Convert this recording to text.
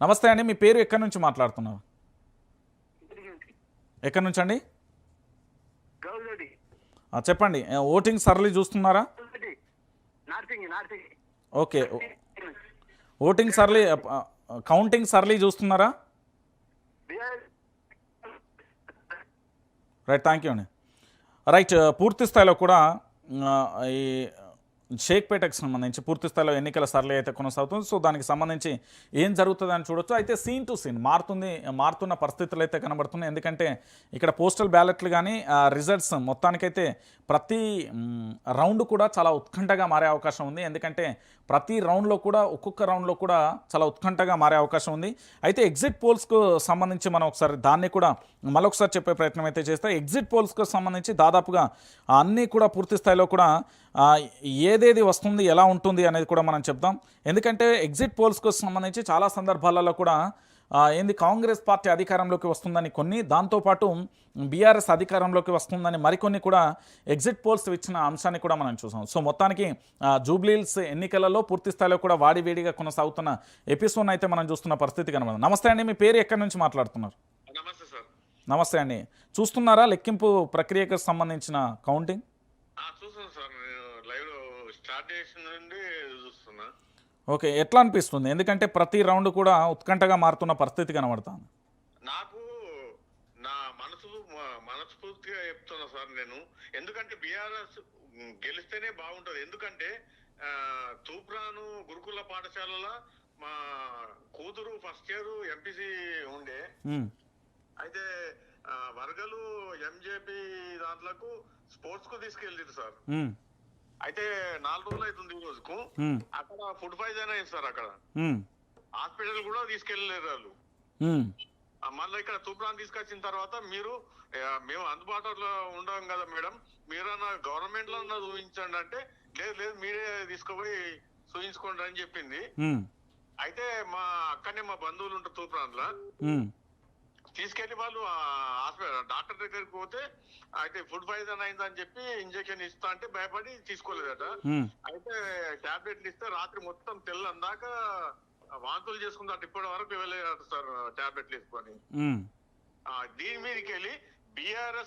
నమస్తే అండి మీ పేరు ఎక్కడి నుంచి మాట్లాడుతున్నారు ఎక్కడి నుంచి అండి చెప్పండి ఓటింగ్ సరళి చూస్తున్నారా? ఓకే ఓటింగ్ సరళి కౌంటింగ్ సరళి చూస్తున్నారా? రైట్ థ్యాంక్ యూ అండి. రైట్ పూర్తి స్థాయిలో కూడా ఈ షేక్పేటకు సంబంధించి పూర్తి స్థాయిలో ఎన్నికల సరళి అయితే కొనసాగుతుంది. సో దానికి సంబంధించి ఏం జరుగుతుందని చూడొచ్చు. అయితే సీన్ టు సీన్ మారుతుంది మారుతున్న పరిస్థితులు అయితే కనబడుతున్నాయి. ఎందుకంటే ఇక్కడ పోస్టల్ బ్యాలెట్లు కానీ రిజల్ట్స్ మొత్తానికైతే ప్రతి రౌండ్ కూడా చాలా ఉత్కంఠగా మారే అవకాశం ఉంది. ఎందుకంటే ప్రతి రౌండ్లో కూడా ఒక్కొక్క రౌండ్లో కూడా చాలా ఉత్కంఠగా మారే అవకాశం ఉంది. అయితే ఎగ్జిట్ పోల్స్కు సంబంధించి మనం ఒకసారి దాన్ని కూడా మరొకసారి చెప్పే ప్రయత్నం అయితే చేస్తే ఎగ్జిట్ పోల్స్కు సంబంధించి దాదాపుగా అన్నీ కూడా పూర్తి స్థాయిలో కూడా ఏది ఏదేది వస్తుంది ఎలా ఉంటుంది అనేది కూడా మనం చెప్దాం. ఎందుకంటే ఎగ్జిట్ పోల్స్కు సంబంధించి చాలా సందర్భాలలో కూడా ఏంది కాంగ్రెస్ పార్టీ అధికారంలోకి వస్తుందని కొన్ని దాంతోపాటు బీఆర్ఎస్ అధికారంలోకి వస్తుందని మరికొన్ని కూడా ఎగ్జిట్ పోల్స్ ఇచ్చిన అంశాన్ని కూడా మనం చూసాం. సో మొత్తానికి ఆ, జూబ్లీహిల్స్ ఎన్నికలలో పూర్తి స్థాయిలో కూడా వాడివేడిగా కొనసాగుతున్న ఎపిసోడ్ అయితే మనం చూస్తున్న పరిస్థితి కనబడింది. నమస్తే అండి మీ పేరు ఎక్కడి నుంచి మాట్లాడుతున్నారు? నమస్తే సార్. నమస్తే అండి. చూస్తున్నారా లెక్కింపు ప్రక్రియకు సంబంధించిన కౌంటింగ్ లైవ్ స్టార్ట్ చేసిన నుండి చూస్తున్నా. ఓకే ఎట్లా అనిపిస్తుంది? ఎందుకంటే ప్రతి రౌండ్ కూడా ఉత్కంఠగా మారుతున్న పరిస్థితి కనబడుతుంది. నాకు నా మనసు మనస్ఫూర్తిగా చెప్తున్నా సార్ నేను. ఎందుకంటే బీఆర్ఎస్ గెలిస్తేనే బాగుంటది. ఎందుకంటే తూప్రాను గురుకుల పాఠశాలలో మా కూతురు ఫస్ట్ ఇయర్ ఎంపీసీ ఉండే. అయితే వర్గలు ఎంజేపీ దాంట్లకు స్పోర్ట్స్కు తీసుకెళ్ళింది సార్. అయితే నాలుగు రోజులు అవుతుంది ఈ రోజుకు. అక్కడ ఫుడ్ పాయిజన్ అయింది సార్ అక్కడ? హాస్పిటల్ కూడా తీసుకెళ్ళలేరు వాళ్ళు. మళ్ళీ ఇక్కడ తూప్రాన్ తీసుకొచ్చిన తర్వాత మీరు మేము అందుబాటులో ఉండం కదా మేడం. మీరన్నా గవర్నమెంట్లో చూపించండి అంటే లేదు లేదు మీరే తీసుకుపోయి చూపించుకోండి అని చెప్పింది. అయితే మా అక్కనే మా బంధువులు ఉంటారు తూప్రాన్లో ఉమ్, తీసుకెళ్ళి వాళ్ళు హాస్పిటల్ డాక్టర్ దగ్గరికి పోతే అయితే ఫుడ్ పాయిజన్ అయిందని చెప్పి ఇంజెక్షన్ ఇస్తా అంటే భయపడి తీసుకోలేదట. అయితే టాబ్లెట్లు ఇస్తే రాత్రి మొత్తం తెల్లందాక వాంతులు చేసుకుందాట. ఇప్పటి వరకు వెళ్ళలేదు సార్ టాబ్లెట్లు వేసుకొని. దీని మీదకి వెళ్ళి బీఆర్ఎస్